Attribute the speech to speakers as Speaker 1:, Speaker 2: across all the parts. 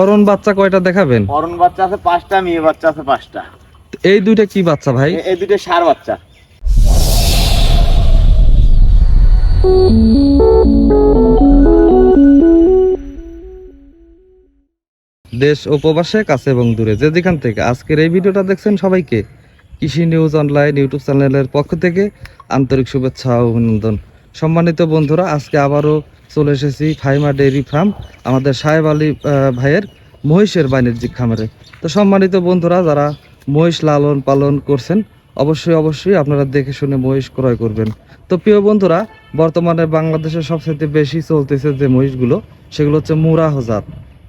Speaker 1: অরণ বাচ্চা কয়টা দেখাবেন?
Speaker 2: অরণ বাচ্চা আছে পাঁচটা মেয়ে বাচ্চা আছে পাঁচটা।
Speaker 1: এই দুইটা কি বাচ্চা ভাই?
Speaker 2: এই দুটো সার বাচ্চা।
Speaker 1: দেশ ও প্রবাসে কাছে এবং দূরে। যে যেখান থেকে আজকের এই ভিডিওটা দেখছেন সবাইকে কৃষি নিউজ অনলাইন ইউটিউব চ্যানেলের পক্ষ থেকে আন্তরিক শুভেচ্ছা ও অভিনন্দন। সম্মানিত বন্ধুরা আজকে আবারও চলে এসেছি ফাইমা ডেইরি ফার্ম আমাদের সাহেব আলী ভাইয়ের মহিষের বাণিজ্যিক খামারে। তো সম্মানিত বন্ধুরা যারা মহিষ লালন পালন করছেন অবশ্যই অবশ্যই আপনারা দেখে শুনে মহিষ ক্রয় করবেন। তো প্রিয় বন্ধুরা বর্তমানে বাংলাদেশে সবচেয়ে বেশি চলতেছে যে মহিষগুলো সেগুলো হচ্ছে মুরাহ জাত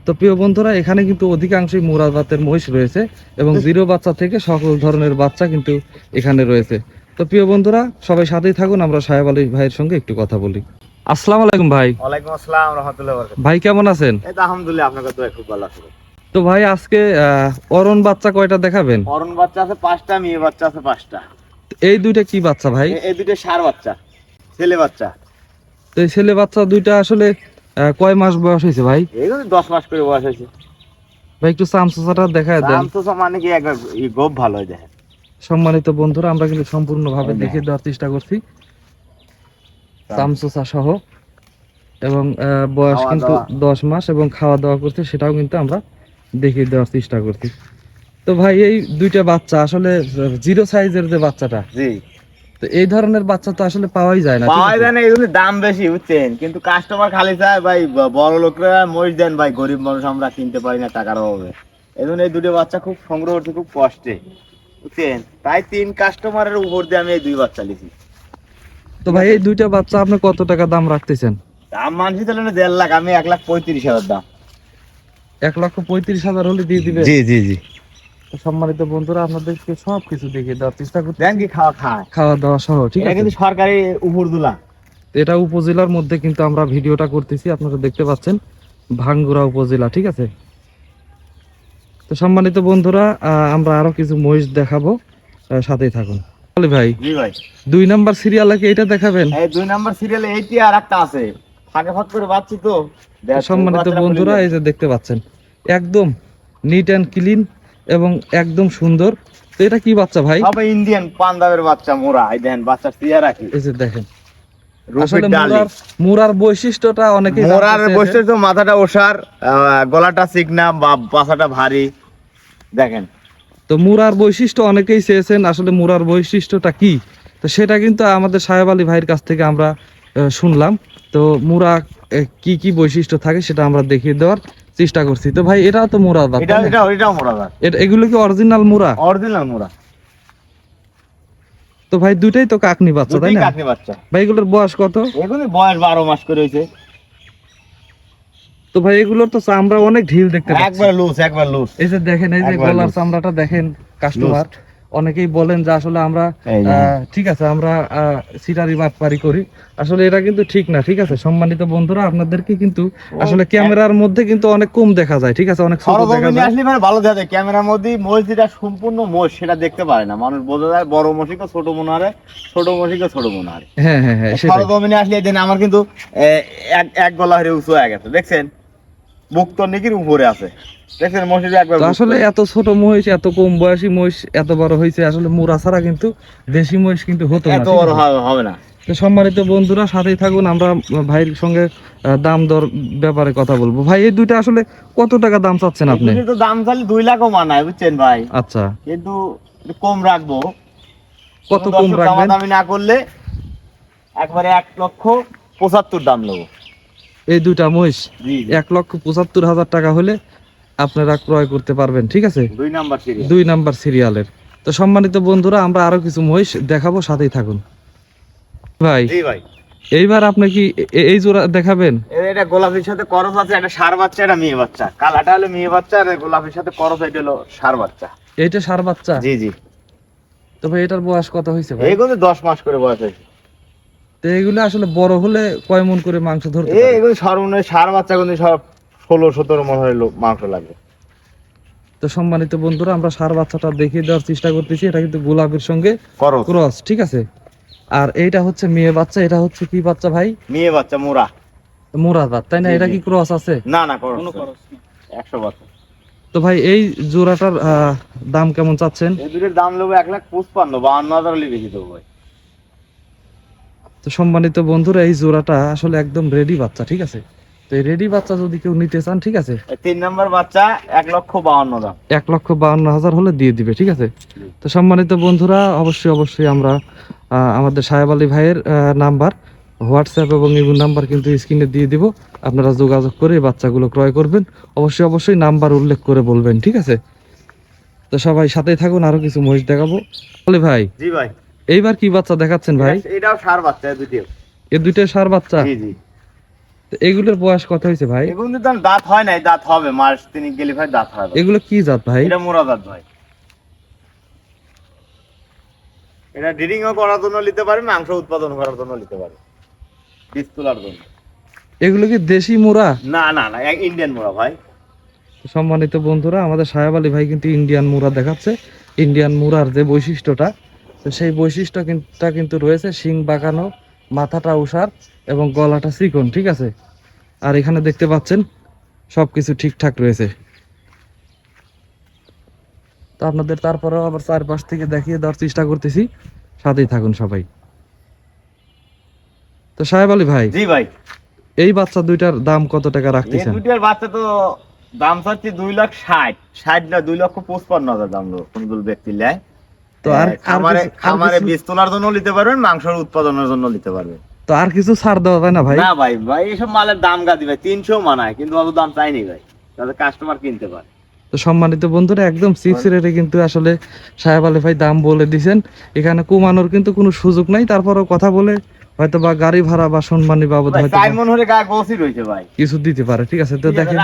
Speaker 1: তো প্রিয় বন্ধুরা এখানে কিন্তু অধিকাংশই মুরাদ জাতের মহিষ রয়েছে এবং জিরো বাচ্চা থেকে সকল ধরনের বাচ্চা কিন্তু এখানে রয়েছে। তো প্রিয় বন্ধুরা সবাই সাথেই থাকুন আমরা সাহেব আলী ভাইয়ের সঙ্গে একটু কথা বলি। আসসালামু আলাইকুম ভাই।
Speaker 2: ওয়ালাইকুম আসসালাম রহমতুল্লাহ
Speaker 1: ভাই কেমন আছেন?
Speaker 2: এই তো আলহামদুলিল্লাহ আপনাকে তো খুব ভালো আছে।
Speaker 1: তো ভাই আজকে অরণ বাচ্চা কয়টা দেখাবেন?
Speaker 2: অরণ বাচ্চা আছে পাঁচটা মেয়ে বাচ্চা আছে পাঁচটা।
Speaker 1: এই দুইটা কি বাচ্চা ভাই?
Speaker 2: এই দুইটা সার বাচ্চা ছেলে বাচ্চা।
Speaker 1: তো এই ছেলে বাচ্চা দুইটা আসলে কয় মাস বয়স হয়েছে ভাই?
Speaker 2: এইগুলো দশ মাস করে বয়স হয়েছে।
Speaker 1: ভাই একটু চামচাটা দেখায় দেন।
Speaker 2: সব মানে কি একবার গোপ ভালো হয়ে যায়
Speaker 1: সম্মানিত বন্ধুরা আমরা কিন্তু সম্পূর্ণভাবে। দেখিয়ে দেওয়ার চেষ্টা করছি। চামচোচা সহ এবং বয়স কিন্তু দশ মাস এবং খাওয়া দাওয়া করছে সেটাও কিন্তু আমরা দেখিয়ে দেওয়ার চেষ্টা করছি। তো ভাই এই দুইটা বাচ্চা আসলে জিরো সাইজের যে বাচ্চাটা
Speaker 2: জি।
Speaker 1: তো এই ধরনের বাচ্চা তো আসলে পাওয়াই যায় না ঠিক
Speaker 2: পাওয়া যায় না এগুলো দাম বেশি বুঝছেন? কিন্তু কাস্টমার খালি চায় ভাই বড় লোকরা মহিষ দেন ভাই গরিব মানুষ আমরা কিনতে পারি না টাকার অভাবে। এই জন্য এই দুটো বাচ্চা খুব সংগ্রহ করতে খুব কষ্টে। বুঝছেন? তাই তিন কাস্টমারের উপর দিয়ে আমি এই দুই বাচ্চা লিখি
Speaker 1: তো ভাই এই দুইটা বাচ্চা আপনি কত টাকা দাম রাখতেছেন?
Speaker 2: দাম মানছি তাহলে না দেড় লাখ আমি এক লাখ পঁয়ত্রিশ হাজার দাম।
Speaker 1: এক লক্ষ পঁয়ত্রিশ হাজার হলে দিয়ে দিবে?
Speaker 2: জি জি জি।
Speaker 1: সম্মানিত বন্ধুরা আপনাদেরকে সব কিছু দেখিয়ে দেওয়ার চেষ্টা করছি
Speaker 2: দেন কি খাওয়া খায়?
Speaker 1: খাওয়া দাওয়া সহ ঠিক আছে?
Speaker 2: কিন্তু সরকারি উপর দুলা
Speaker 1: এটা উপজেলার মধ্যে কিন্তু আমরা ভিডিওটা করতেছি আপনারা দেখতে পাচ্ছেন। ভাঙ্গুরা উপজেলা ঠিক আছে? তো সম্মানিত বন্ধুরা আমরা আরও কিছু মহিষ দেখাবো সাথেই থাকুন। ভাই দুই নাম্বার সিরিয়ালে কি এটা দেখাবেন?
Speaker 2: দুই নাম্বার সিরিয়ালে এইটি আর একটা আছে। ফাঁকে ফাঁক করে বাচ্চি তো।
Speaker 1: সম্মানিত বন্ধুরা এই যে দেখতে পাচ্ছেন একদম নিট অ্যান্ড ক্লিন এবং একদম সুন্দর। তো এটা কি বাচ্চা ভাই?
Speaker 2: ইন্ডিয়ান পাঞ্জাবের বাচ্চা মোরা। এই দেখেন বাচ্চা টিয়া রাখি।
Speaker 1: এই যে দেখেন মুরার মুরার বৈশিষ্ট্যটা অনেকে
Speaker 2: মোরার বসতে মাথাটা ওষার গলাটা চিকনা বা পাছাটা ভারী। দেখেন।
Speaker 1: তো মুরার বৈশিষ্ট্য অনেকেই চেয়েছেন আসলে মুরার বৈশিষ্ট্যটা কি? তো সেটা কিন্তু আমাদের সাহেব আলী ভাইয়ের কাছ থেকে আমরা শুনলাম। তো মুরা কি কি বৈশিষ্ট্য থাকে সেটা আমরা দেখিয়ে দেওয়ার চেষ্টা করছি। তো ভাই এটা তো মুরা দাঁত,
Speaker 2: এটা
Speaker 1: তাই
Speaker 2: এটা এটাও দাঁত।
Speaker 1: এগুলো কি অরিজিনাল মুরা?
Speaker 2: অরিজিনাল মোরা।
Speaker 1: তো ভাই দুটাই তো কাকনি বাচ্চা তাই না?
Speaker 2: কাকনি বাচ্চা।
Speaker 1: ভাই এগুলোর বয়স কত?
Speaker 2: এগুলো বয়স বারো মাস করে হইছে
Speaker 1: তো ভাই এগুলোর তো চামড়া অনেক ঢিল দেখতে পাচ্ছি।
Speaker 2: একবার লুজ একবার লুজ
Speaker 1: এই যে দেখেন এই যে গলার চামড়াটা দেখেন কাস্টমার অনেকেই বলেন যে আসলে আমরা ঠিক আছে আমরা সিটারি বাটপারি করি। আসলে এটা কিন্তু ঠিক না ঠিক আছে? সম্মানিত বন্ধুরা আপনাদেরকে কিন্তু আসলে ক্যামেরার মধ্যে কিন্তু অনেক কম দেখা যায় ঠিক আছে? অনেক ছোট দেখা
Speaker 2: সরজমিনে
Speaker 1: যায়।
Speaker 2: আসলে মানে ভালো দেখা যায়। ক্যামেরার মধ্যে মোষ যেটা সম্পূর্ণ মোষ সেটা দেখতে পারে না। মানুষ বোঝা যায় বড় মশিকে ছোট মনে হয় ছোট মশিকে ছোট মনে হয়
Speaker 1: হ্যাঁ হ্যাঁ হ্যাঁ
Speaker 2: সরজমিনে আসলে আমার কিন্তু এক এক গলা হয়ে উঁচু হয়ে গেছে দেখছেন? বুক তো নিকির উপরে আছে। দেখছেন মসজিদ একবার
Speaker 1: আসলে এত ছোট মহিষ এত কম বয়সী মহিষ এত বড় হয়েছে আসলে মুরা ছাড়া কিন্তু দেশি মহিষ কিন্তু হতো না
Speaker 2: এত বড় হবে- না।
Speaker 1: তো সম্মানিত বন্ধুরা সাথেই থাকুন আমরা ভাইয়ের সঙ্গে দাম দর ব্যাপারে কথা বলব। ভাই এই দুইটা আসলে কত টাকা দাম চাচ্ছেন আপনি?
Speaker 2: তো দাম চাইলে দুই লাখও মানায় বুঝছেন ভাই?
Speaker 1: আচ্ছা।
Speaker 2: কিন্তু কম রাখব।
Speaker 1: কত কম রাখবেন?
Speaker 2: দামাদামি না করলে একবারে এক লক্ষ পঁচাত্তর দাম নেব।
Speaker 1: এই দুইটা মহিষ এক লক্ষ পঁচাত্তর হাজার টাকা হলে আপনারা ক্রয় করতে পারবেন ঠিক আছে?
Speaker 2: দুই নাম্বার
Speaker 1: দুই নাম্বার সিরিয়ালের তো সম্মানিত বন্ধুরা আমরা আরও কিছু মহিষ দেখাবো সাথেই থাকুন। ভাই এইবার আপনি কি এই জোড়া দেখাবেন?
Speaker 2: এটা গোলাপের সাথে করস আছে একটা সার বাচ্চা একটা মেয়ে বাচ্চা। কালাটা হলো মেয়ে বাচ্চা আর গোলাপের সাথে করস এটা হলো সার বাচ্চা।
Speaker 1: এইটা সার বাচ্চা?
Speaker 2: জি জি।
Speaker 1: তো ভাই এটার বয়স কত হয়েছে ভাই?
Speaker 2: এইগুলো দশ মাস করে বয়স হয়েছে।
Speaker 1: তো এগুলো আসলে বড় হলে কয় মন করে মাংস ধরতে
Speaker 2: এই
Speaker 1: পারে?
Speaker 2: এগুলো সর্বনিম্ন সার বাচ্চা কিন্তু সব ষোলো সতেরো মন হলে মাংস লাগবে
Speaker 1: তো সম্মানিত বন্ধুরা আমরা সার বাচ্চাটা দেখিয়ে দেওয়ার চেষ্টা করতেছি। এটা কিন্তু গোলাপের সঙ্গে
Speaker 2: করস।
Speaker 1: ক্রস ঠিক আছে? আর এইটা হচ্ছে মেয়ে বাচ্চা। এটা হচ্ছে কি বাচ্চা ভাই?
Speaker 2: মেয়ে বাচ্চা মোরা
Speaker 1: মোরা বাদ তাই না? এটা কি ক্রস আছে?
Speaker 2: না না করস একশো বছর
Speaker 1: তো ভাই এই জোড়াটার আহ, দাম কেমন চাচ্ছেন?
Speaker 2: এই দুটোর দাম নেব এক লাখ পঁচপান্ন বাউন্ন হাজার বেশি দেবো ভাই।
Speaker 1: তো সম্মানিত বন্ধুরা এই জোড়াটা আসলে একদম রেডি বাচ্চা ঠিক আছে? তো এই রেডি বাচ্চা যদি কেউ নিতে চান ঠিক আছে?
Speaker 2: তিন নম্বর বাচ্চা এক লক্ষ বাউন্ন দাম।
Speaker 1: এক লক্ষ বাউন্ন হাজার হলে দিয়ে দিবে ঠিক আছে? তো সম্মানিত বন্ধুরা অবশ্যই অবশ্যই আমরা আহ, আমাদের সাহেব আলী ভাইয়ের নাম্বার হোয়াটসঅ্যাপ এবং ইমো নাম্বার কিন্তু স্ক্রিনে দিয়ে দিব। আপনারা যোগাযোগ করে এই বাচ্চাগুলো ক্রয় করবেন। অবশ্যই অবশ্যই নাম্বার উল্লেখ করে বলবেন ঠিক আছে? তো সবাই সাথেই থাকুন আরও কিছু মহিষ দেখাবো। ভাই
Speaker 2: জি ভাই।
Speaker 1: এইবার কি বাচ্চা দেখাচ্ছেন ভাই?
Speaker 2: এটাও সার বাচ্চা দুটো
Speaker 1: এই দুইটা সার বাচ্চা?
Speaker 2: জি জি।
Speaker 1: এগুলোর বয়স কত হয়েছে ভাই?
Speaker 2: এগুলো কিন্তু দাঁত হয় নাই দাঁত হবে। মাস তিনি গেলে ভাই দাঁত হবে।
Speaker 1: এগুলো কি জাত ভাই?
Speaker 2: এটা মোরা দাঁত ভাই। এটা ও করার জন্য নিতে পারে মাংস উৎপাদন করার জন্য নিতে পারে। বীজ তোলার জন্য।
Speaker 1: এগুলো কি দেশি মুরা?
Speaker 2: না না না ইন্ডিয়ান মোরা ভাই।
Speaker 1: সম্মানিত বন্ধুরা আমাদের সাহেব আলী ভাই কিন্তু ইন্ডিয়ান মুরা দেখাচ্ছে। ইন্ডিয়ান মুরার যে বৈশিষ্ট্যটা তো সেই বৈশিষ্ট্য কিন্তু- কিন্তু রয়েছে শিং বাঁকানো মাথাটা উষার এবং গলাটা চিকন ঠিক আছে? আর এখানে দেখতে পাচ্ছেন সবকিছু ঠিকঠাক রয়েছে। তো আপনাদের তারপরেও আবার চারপাশ থেকে দেখিয়ে দেওয়ার চেষ্টা করতেছি। সাথেই থাকুন সবাই। তো সাহেব আলী ভাই
Speaker 2: জি ভাই।
Speaker 1: এই বাচ্চা দুইটার দাম কত টাকা রাখতেছেন?
Speaker 2: দুটার বাচ্চা তো দাম চাচ্ছি দুই লাখ ষাট। ষাট না দুই লক্ষ পঁচপান্ন হাজার দাম কোনগুলো ব্যক্তি নেয়
Speaker 1: তো আর
Speaker 2: হ্যাঁ, খামারে খামারে বীজ তোলার জন্য নিতে পারবেন মাংসের উৎপাদনের জন্য নিতে পারবেন
Speaker 1: তো আর কিছু ছাড় দেওয়া যায় না ভাই?
Speaker 2: না ভাই ভাই এসব মালের দাম গাদি ভাই তিনশো মানায় কিন্তু অত দাম চাইনি ভাই তাহলে কাস্টমার কিনতে পারে।
Speaker 1: তো সম্মানিত বন্ধুরা একদম সিক্স রেটে কিন্তু আসলে সাহেব আলী ভাই দাম বলে দিছেন। এখানে কমানোর কিন্তু কোনো সুযোগ নাই তারপরেও কথা বলে হয়তো বা গাড়ি ভাড়া বা সম্মানী বাবদ হয়তো
Speaker 2: চার মন হলে গায়ে গোসি রয়েছে ভাই।
Speaker 1: কিছু দিতে পারে ঠিক আছে? তো দেখেন।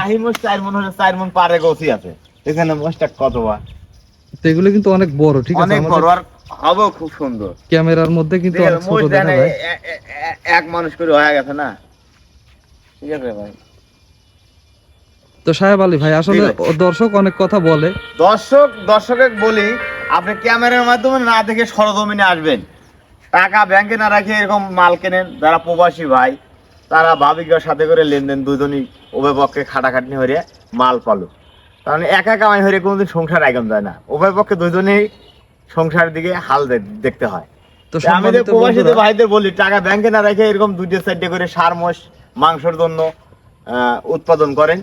Speaker 2: চার মন হলে চার মন পারে গোসি আছে। এখানে মোষটা কত বা
Speaker 1: তো এগুলো কিন্তু অনেক বড় ঠিক আছে?
Speaker 2: অনেক বড় আর হবেও খুব সুন্দর।
Speaker 1: ক্যামেরার মধ্যে কিন্তু অনেক ছোট দেখা যায়।
Speaker 2: এক মানুষ করে হয়ে গেছে না? ঠিক আছে ভাই।
Speaker 1: তো সাহেব আলী ভাই আসলে দর্শক অনেক কথা বলে।
Speaker 2: দর্শক দর্শকে বলি আপনি ক্যামেরার মাধ্যমে না দেখে সরজমিনে আসবেন। টাকা ব্যাংকে না রাখে এরকম মাল কেনেন যারা প্রবাসী ভাই তারা ভাবিকার সাথে করে লেনদেন দুজনই উভয় পক্ষে খাটাখাটনি হয়ে মাল পালো কারণ একা কামাই হয়ে কোনোদিন সংসার আইগম যায় না। উভয় পক্ষে দুজনেই সংসারের দিকে হাল দেখতে হয়।
Speaker 1: তো
Speaker 2: আমি যে প্রবাসীদের ভাইদের বলি টাকা ব্যাংকে না রেখে এরকম দুইটা সাইডে করে সার মোষ মাংসের জন্য আহ, উৎপাদন করেন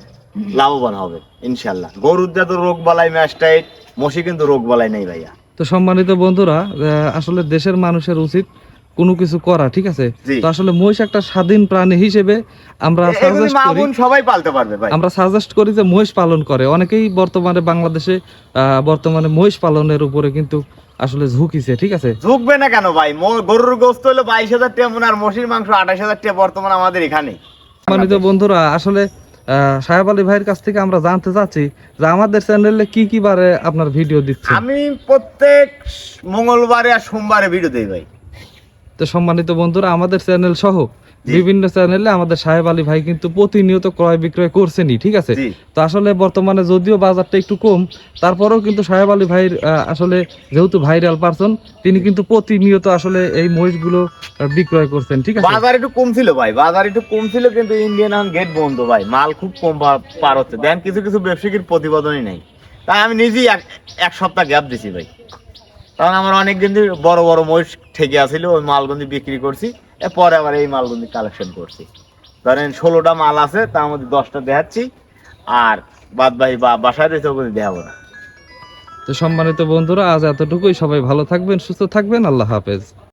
Speaker 2: লাভবান হবে ইনশাল্লাহ গরুর যত রোগ বালাই ম্যাস্টাইট মশি কিন্তু রোগ বালাই নেই ভাইয়া।
Speaker 1: তো সম্মানিত বন্ধুরা আসলে দেশের মানুষের উচিত কোনো কিছু করা ঠিক আছে? তো আসলে মহিষ একটা স্বাধীন প্রাণী হিসেবে আমরা সাজেস্ট করি।
Speaker 2: সবাই পালতে পারবে ভাই।
Speaker 1: আমরা সাজেস্ট করি যে মহিষ পালন করে। অনেকেই বর্তমানে বাংলাদেশে বর্তমানে মহিষ পালনের উপরে কিন্তু আসলে ঝুঁকিছে ঠিক আছে?
Speaker 2: ঝুঁকবে না কেন ভাই? গরুর গোস্ত হলো বাইশ হাজার টাকা মনে আর মশির মাংস আঠাশ হাজার টাকা বর্তমান আমাদের এখানে।
Speaker 1: সম্মানিত বন্ধুরা আসলে আহ, সাহেব আলী ভাইয়ের কাছ থেকে আমরা জানতে চাচ্ছি যে আমাদের চ্যানেলে কি কি বারে আপনার ভিডিও দিচ্ছে
Speaker 2: আমি প্রত্যেক মঙ্গলবারে আর সোমবারে ভিডিও দেই ভাই।
Speaker 1: তো সম্মানিত বন্ধুরা আমাদের চ্যানেল সহ বিভিন্ন চ্যানেলে আমাদের সাহেব আলী ভাই কিন্তু প্রতিনিয়ত ক্রয় বিক্রয় করছেনই ঠিক আছে? তো আসলে বর্তমানে যদিও বাজারটা একটু কম তারপরেও কিন্তু সাহেব আলী ভাইয়ের আসলে যেহেতু ভাইরাল পারসন তিনি কিন্তু প্রতিনিয়ত আসলে এই মহিষগুলো বিক্রয় করছেন ঠিক আছে?
Speaker 2: বাজার একটু কম ছিল ভাই বাজার একটু কম ছিল কিন্তু ইন্ডিয়ান এখন গেট বন্ধ ভাই মাল খুব কম পার হচ্ছে। দেন কিছু কিছু ব্যবসায়ীর প্রতিবেদনই নেই। তাই আমি নিজেই এক এক সপ্তাহ গ্যাপ দিছি ভাই। কারণ আমার অনেক ধরে বড় বড় মহিষ ঠেকে আসছিল ওই মালগুন্দি বিক্রি করছি পরে আবার এই মালগুন্দি কালেকশন করছি। ধরেন ষোলোটা মাল আছে, তার মধ্যে দশটা দেখাচ্ছি, আর বাদ ভাই বা, বাসায় রয়েছে ওগুলি দেখাবো না।
Speaker 1: তো সম্মানিত বন্ধুরা, আজ এতটুকুই। সবাই ভালো থাকবেন, সুস্থ থাকবেন। আল্লাহ হাফেজ।